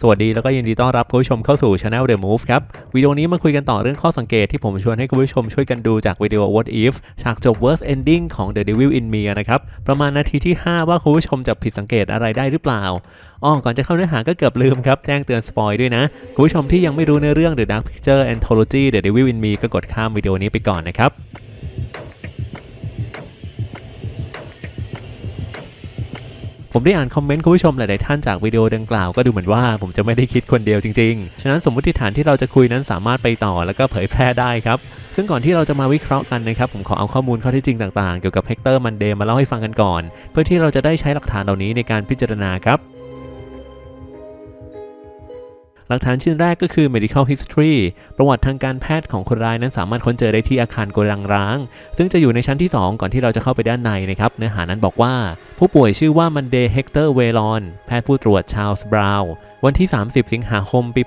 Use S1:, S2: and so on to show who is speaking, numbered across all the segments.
S1: สวัสดีแล้วก็ยินดีต้อนรับคุณผู้ชมเข้าสู่ Channel The Move ครับวิดีโอนี้มาคุยกันต่อเรื่องข้อสังเกตที่ผมชวนให้คุณผู้ชมช่วยกันดูจากวิดีโอ What If ฉากจบ Worst Ending ของ The Devil in Me นะครับ ประมาณนาทีที่ 5 ว่าคุณผู้ชมจะผิดสังเกตอะไรได้หรือเปล่าอ๋อก่อนจะเข้าเนื้อหาก็เกือบลืมครับแจ้งเตือนสปอยด้วยนะคุณผู้ชมที่ยังไม่รู้เนื้อเรื่อง The Dark Picture Anthology The Devil in Me ก็กดข้ามวิดีโอนี้ไปก่อนนะครับ ผมได้อ่านคอมเมนต์คุณผู้ชมหลาย ๆ ท่านจากวิดีโอดังกล่าวก็ดูเหมือนว่าผมจะไม่ได้คิดคนเดียวจริง ๆ ฉะนั้นสมมติฐานที่เราจะคุยนั้นสามารถไปต่อแล้วก็เผยแพร่ได้ครับ ซึ่งก่อนที่เราจะมาวิเคราะห์กันนะครับ ผมขอเอาข้อมูลข้อเท็จจริงต่าง ๆ เกี่ยวกับเฮกเตอร์มันเดย์มาเล่าให้ฟังกันก่อน เพื่อที่เราจะได้ใช้หลักฐานเหล่านี้ในการพิจารณาครับ หลักฐานชิ้นแรกก็คือ medical history ประวัติทางการแพทย์ของคนร้ายนั้นสามารถค้นเจอได้ที่อาคารโกดังร้าง ซึ่งจะอยู่ในชั้นที่ 2 ก่อนที่เราจะเข้าไปด้านในนะครับ เนื้อหานั้นบอกว่า ผู้ป่วยชื่อว่ามันเดย์เฮกเตอร์เวลอน แพทย์ผู้ตรวจชาลส์บราวน์วันที่ 30 สิงหาคม ปี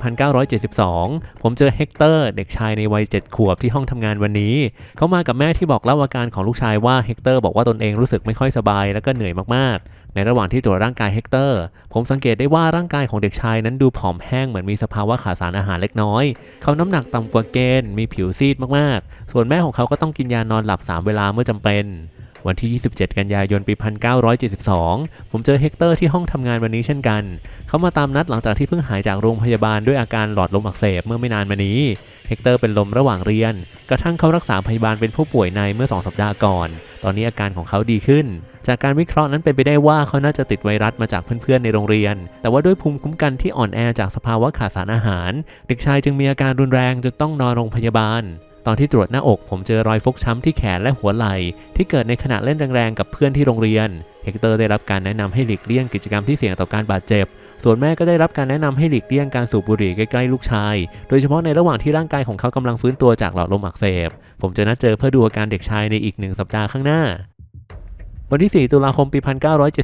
S1: 1972 ผมเจอเฮกเตอร์ เด็กชายในวัย 7 ขวบที่ห้องทำงานวันนี้ เขามากับแม่ที่บอกเล่าอาการของลูกชายว่าเฮกเตอร์บอกว่าตนเองรู้สึกไม่ค่อยสบาย แล้วก็เหนื่อยมากๆ ในระหว่างที่ตรวจร่างกายเฮกเตอร์ ผมสังเกตได้ว่าร่างกายของเด็กชายนั้นดูผอมแห้งเหมือนมีสภาวะขาดสารอาหารเล็กน้อย เขาน้ำหนักต่ำกว่าเกณฑ์ มีผิวซีดมากๆ ส่วนแม่ของเขาก็ต้องกินยานอนหลับ 3 เวลาเมื่อจำเป็น วันที่ 27 กันยายน ปี 1972 ผมเจอเฮกเตอร์ที่ห้องทำงานวันนี้เช่นกัน เขามาตามนัดหลังจากที่เพิ่งหายจากโรงพยาบาลด้วยอาการหลอดลมอักเสบเมื่อไม่นานมานี้ เฮกเตอร์เป็นลมระหว่างเรียน กระทั่งเขารักษาพยาบาลเป็นผู้ป่วยในเมื่อ 2 สัปดาห์ก่อน ตอนนี้อาการของเขาดีขึ้น จากการวิเคราะห์นั้นเป็นไปได้ว่าเขาน่าจะติดไวรัสมาจากเพื่อนๆในโรงเรียน แต่ว่าด้วยภูมิคุ้มกันที่อ่อนแอจากสภาวะขาดสารอาหาร เด็กชายจึงมีอาการรุนแรงจนต้องนอนโรงพยาบาล ตอนที่ตรวจหน้าอกผมเจอรอยฟกช้ำที่แขนและหัวไหล่ที่เกิดในขณะเล่นแรงๆกับเพื่อนที่โรงเรียน เฮกเตอร์ได้รับการแนะนำให้หลีกเลี่ยงกิจกรรมที่เสี่ยงต่อการบาดเจ็บ ส่วนแม่ก็ได้รับการแนะนำให้หลีกเลี่ยงการสูบบุหรี่ใกล้ๆลูกชาย โดยเฉพาะในระหว่างที่ร่างกายของเขากำลังฟื้นตัวจากหลอดลมอักเสบ ผมจะนัดเจอเพื่อดูอาการเด็กชายในอีกหนึ่งสัปดาห์ข้างหน้า วันที่ 4 ตุลาคมปี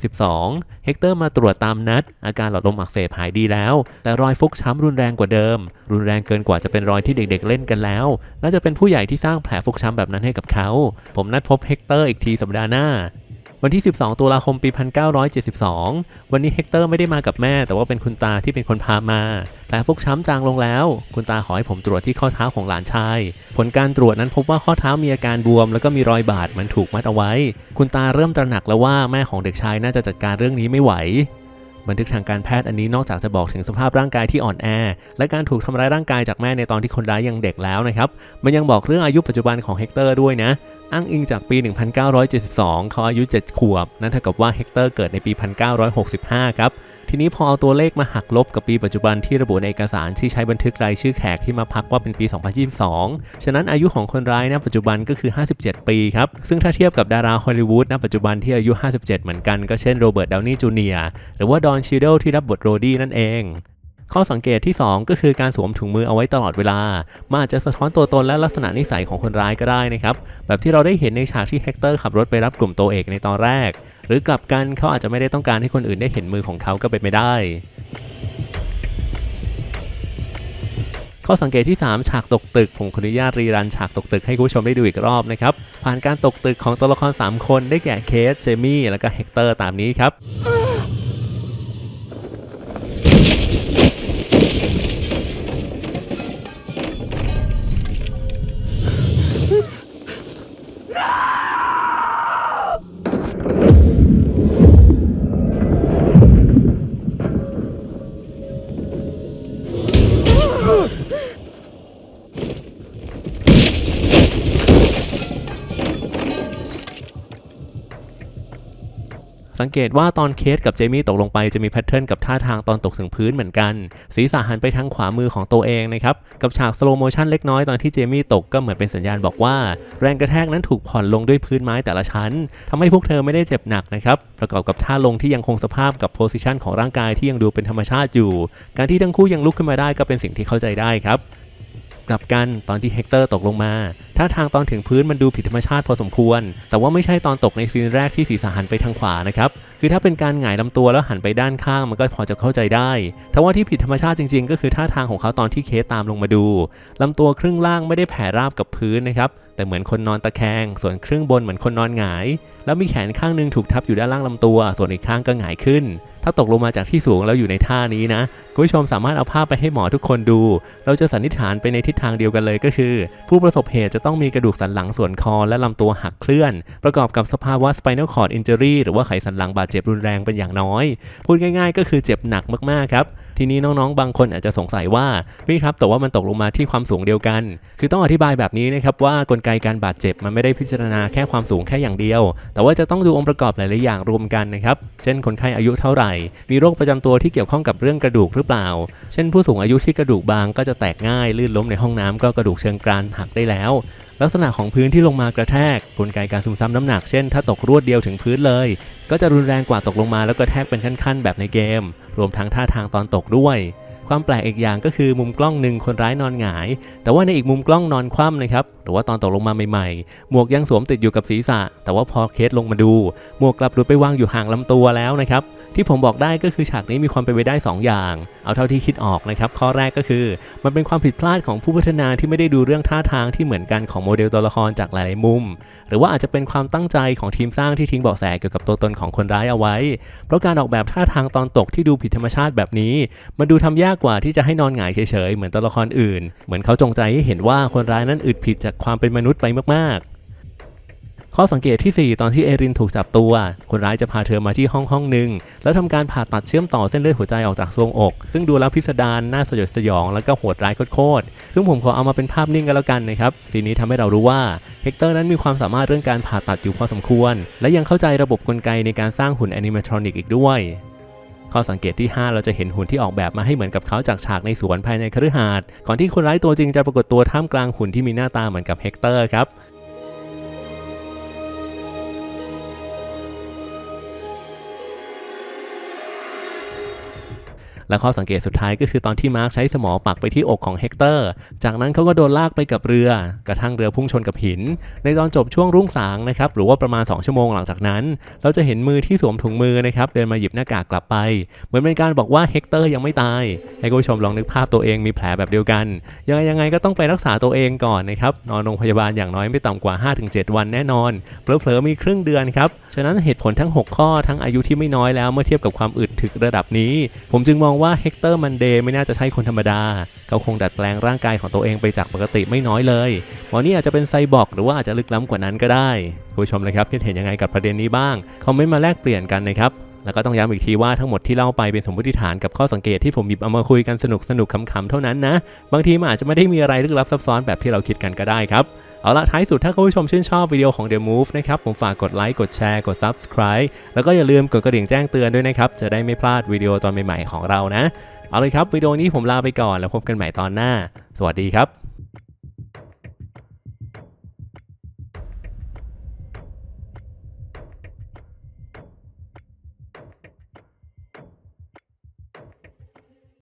S1: 1972 เฮกเตอร์มาตรวจตามนัด อาการหลอดลมอักเสบหายดีแล้ว แต่รอยฟกช้ำรุนแรงกว่าเดิม รุนแรงเกินกว่าจะเป็นรอยที่เด็กๆเล่นกันแล้ว น่าจะเป็นผู้ใหญ่ที่สร้างแผลฟกช้ำแบบนั้นให้กับเขา ผมนัดพบเฮกเตอร์อีกทีสัปดาห์หน้า วันที่ 12 ตุลาคมปี 1972 วันนี้เฮกเตอร์ไม่ได้มากับแม่ แต่ว่าเป็นคุณตาที่เป็นคนพามา แต่ฟกช้ำจางลงแล้ว คุณตาขอให้ผมตรวจที่ข้อเท้าของหลานชาย ผลการตรวจนั้นพบว่าข้อเท้ามีอาการบวม แล้วก็มีรอยบาดเหมันถูกมัดเอาไว้ คุณตาเริ่มตระหนักแล้วว่าแม่ของเด็กชายน่าจะจัดการเรื่องนี้ไม่ไหว บันทึกทางการแพทย์อันนี้นอกจากจะบอกถึงสภาพร่างกายที่อ่อนแอ และการถูกทำร้ายร่างกายจากแม่ในตอนที่คนร้ายยังเด็กแล้วนะครับ มันยังบอกเรื่องอายุปัจจุบันของเฮกเตอร์ด้วยนะ อ้างอิงจากปี 1972 เขาอายุ 7 ขวบ นั่นเท่ากับว่าเฮกเตอร์เกิดในปี 1965 ครับ ทีนี้พอเอาตัวเลขมาหักลบกับปีปัจจุบันที่ระบุในเอกสารที่ใช้บันทึกรายชื่อแขกที่มาพักว่าเป็นปี 2022 ฉะนั้นอายุของคนร้ายณปัจจุบันก็คือ 57 ปีครับ ซึ่งถ้าเทียบกับดาราฮอลลีวูดณปัจจุบันที่อายุ 57 เหมือนกันก็เช่นโรเบิร์ตดาวนี่จูเนียร์หรือว่าดอนชิเดลที่รับบทโรดี้นั่นเอง ข้อสังเกตที่ 2 ก็คือการสวมถุงมือเอาไว้ตลอดเวลามันอาจจะสะท้อนตัวตนและลักษณะนิสัยของคนร้ายก็ได้นะครับแบบที่เราได้เห็นในฉากที่เฮกเตอร์ขับรถไปรับกลุ่มตัวเอกในตอนแรก หรือกลับกันเขาอาจจะไม่ได้ต้องการให้คนอื่นได้เห็นมือของเขาก็เป็นไปได้ข้อสังเกตที่ 3 ฉากตกตึก ผมขออนุญาตรีรันฉากตกตึกให้คุณผู้ชมได้ดูอีกรอบนะครับ ผ่านการตกตึกของตัวละคร 3 คนได้แก่เคส เจมี่ แล้วก็เฮกเตอร์ตามนี้ครับ สังเกตว่าตอนเคสกับเจมี่ตกลงไปจะมีแพทเทิร์นกับท่าทางตอนตกถึงพื้นเหมือนกัน ศีรษะหันไปทางขวามือของตัวเองนะครับกับฉากสโลโมชันเล็กน้อยตอนที่เจมี่ตกก็เหมือนเป็นสัญญาณบอกว่า แรงกระแทกนั้นถูกผ่อนลงด้วยพื้นไม้แต่ละชั้นทำให้พวกเธอไม่ได้เจ็บหนักนะครับประกอบกับท่าลงที่ยังคงสภาพกับโพสิชันของร่างกายที่ยังดูเป็นธรรมชาติอยู่ การที่ทั้งคู่ยังลุกขึ้นมาได้ก็เป็นสิ่งที่เข้าใจได้ครับกลับกันตอนที่เฮกเตอร์ตกลงมา ท่าทางตอนถึงพื้นมันดูผิดธรรมชาติพอสมควร แต่ว่าไม่ใช่ตอนตกในซีนแรกที่ศีรษะหันไปทางขวานะครับ คือถ้าเป็นการหงายลำตัวแล้วหันไปด้านข้างมันก็พอจะเข้าใจได้แต่ว่าที่ผิดธรรมชาติจริงๆ ก็คือท่าทางของเขาตอนที่เคสตามลงมาดูลำตัวครึ่งล่างไม่ได้แผ่ราบกับพื้นนะครับ แต่เหมือนคนนอนตะแคง ส่วนครึ่งบนเหมือนคนนอนหงาย แล้วมีแขนข้างหนึงถูกทับอยู่ด้านล่างลำตัว ส่วนอีกข้างก็หงายขึ้น ถ้าตกลงมาจากที่สูงแล้วอยู่ในท่านี้นะคุณผู้ชมสามารถเอาภาพไปให้หมอทุกคนดู เราจะสันนิษฐานไปในทิศทางเดียวกันเลยก็คือ ผู้ประสบเหตุจะต้องมีกระดูกสันหลังส่วนคอและลำตัวหักเคลื่อน ประกอบกับสภาวะ spinal cord injury หรือว่าไขสันหลังบาดเจ็บรุนแรงเป็นอย่างน้อย พูดง่ายๆ ก็คือเจ็บหนักมากๆครับ ทีนี้น้องๆ บางคนอาจจะสงสัยว่าพี่ครับแต่ว่ามันตกลงมาที่ความสูงเดียวกัน คือต้องอธิบายแบบนี้นะครับว่ากลไกการบาดเจ็บมันไม่ได้พิจารณาแค่ความสูงแค่อย่างเดียว แต่ว่าจะต้องดูองค์ประกอบหลายๆอย่างรวมกันนะครับเช่นคนไข้อายุเท่าไหร่ มีโรคประจำตัวที่เกี่ยวข้องกับเรื่องกระดูกหรือเปล่า เช่นผู้สูงอายุที่กระดูกบางก็จะแตกง่ายลื่นล้มในห้องน้ำก็กระดูกเชิงกรานหักได้แล้ว ลักษณะของพื้นที่ลงมากระแทกกลไกการซึมซับน้ำหนักเช่นถ้าตกรวดเดียวถึงพื้นเลย ก็จะรุนแรงกว่าตกลงมาแล้วกระแทกเป็นขั้นๆ แบบในเกม รวมทั้งท่าทางตอนตกด้วย ความแปลกอีกอย่างก็คือมุมกล้องหนึ่งคนร้ายนอนหงาย แต่ว่าในอีกมุมกล้องนอนคว่ำนะครับหรือว่าตอนตกลงมาใหม่ๆ หมวกยังสวมติดอยู่กับศีรษะ แต่ว่าพอเคสลงมาดู หมวกกลับหลุดไปวางอยู่ห่างลำตัวแล้วนะครับ ที่ผมบอกได้ก็คือฉากนี้มีความเป็นไปได้ 2 อย่าง เอาเท่าที่คิดออกนะครับ ข้อแรกก็คือ มันเป็นความผิดพลาดของผู้พัฒนาที่ไม่ได้ดูเรื่องท่าทางที่เหมือนกันของโมเดลตัวละครจากหลายๆมุม หรือว่าอาจจะเป็นความตั้งใจของทีมสร้างที่ทิ้งเบาะแสเกี่ยวกับตัวตนของคนร้ายเอาไว้ เพราะการออกแบบท่าทางตอนตกที่ดูผิดธรรมชาติแบบนี้ มันดูทำยากกว่าที่จะให้นอนหงายเฉยๆเหมือนตัวละครอื่น เหมือนเขาจงใจให้เห็นว่าคนร้ายนั้นอึดผิดจากความเป็นมนุษย์ไปมากๆ ข้อสังเกตที่ 4 ตอนที่เอรินถูกจับตัว คนร้ายจะพาเธอมาที่ห้องห้องหนึ่งแล้วทำการผ่าตัดเชื่อมต่อเส้นเลือดหัวใจออกจากทรวงอก ซึ่งดูแล้วพิสดารน่าสยดสยองแล้วก็โหดร้ายโคตรๆซึ่งผมขอเอามาเป็นภาพนิ่งกันแล้วกันนะครับซีนนี้ทำให้เรารู้ว่าเฮกเตอร์นั้นมีความสามารถเรื่องการผ่าตัดอยู่พอสมควร และยังเข้าใจระบบกลไกในการสร้างหุ่นแอนิเมทรอนิกอีกด้วยข้อสังเกตที่ 5 เราจะเห็นหุ่นที่ออกแบบมาให้เหมือนกับเขาจากฉากในสวนภายในคฤหาสน์ก่อนที่คนร้ายตัวจริงจะปรากฏตัวท่ามกลางหุ่นที่มีหน้าตาเหมือนกับเฮกเตอร์ครับ และข้อสังเกตสุดท้ายก็คือตอนที่มาร์คใช้สมอปักไปที่อกของเฮกเตอร์ จากนั้นเขาก็โดนลากไปกับเรือ กระทั่งเรือพุ่งชนกับหิน ในตอนจบช่วงรุ่งสางนะครับหรือว่าประมาณ 2 ชั่วโมงหลังจากนั้น เราจะเห็นมือที่สวมถุงมือนะครับเดินมาหยิบหน้ากากกลับไป เหมือนเป็นการบอกว่าเฮกเตอร์ยังไม่ตาย ให้คุณผู้ชมลองนึกภาพตัวเองมีแผลแบบเดียวกัน ยังไงยังไงก็ต้องไปรักษาตัวเองก่อนนะครับนอนโรงพยาบาลอย่างน้อยไม่ต่ำกว่า 5-7 วันแน่นอนเผลอๆมีครึ่งเดือนครับฉะนั้นเหตุผลทั้ง 6 ข้อทั้งอายุที่ไม่น้อยแล้วเมื่อเทียบกับความอึดถึกระดับนี้ ผมจึงมองว่าเฮกเตอร์มันเดย์ไม่น่าจะใช่คนธรรมดา เขาคงดัดแปลงร่างกายของตัวเองไปจากปกติไม่น้อยเลยหมอนี่อาจจะเป็นไซบอร์กหรือว่าอาจจะลึกล้ำกว่านั้นก็ได้คุณผู้ชมเลยครับคิดเห็นยังไงกับประเด็นนี้บ้างคอมเมนต์มาแลกเปลี่ยนกันนะครับแล้วก็ต้องย้ำอีกทีว่าทั้งหมดที่เล่าไปเป็นสมมติฐานกับข้อสังเกตที่ผมหยิบเอามาคุยกันสนุกสนุกขำๆเท่านั้นนะ บางทีมันอาจจะไม่ได้มีอะไรลึกลับซับซ้อนแบบที่เราคิดกันก็ได้ครับ เอาละท้ายสุดถ้าคุณผู้ชมชื่นชอบวิดีโอของ The Move นะครับผมฝากกดไลค์กดแชร์กด Subscribe แล้วก็อย่าลืมกดกระดิ่งแจ้งเตือนด้วยนะครับจะได้ไม่พลาดวิดีโอตอนใหม่ๆของเรานะ เอาเลยครับวิดีโอนี้ผมลาไปก่อนแล้วพบกันใหม่ตอนหน้า สวัสดีครับ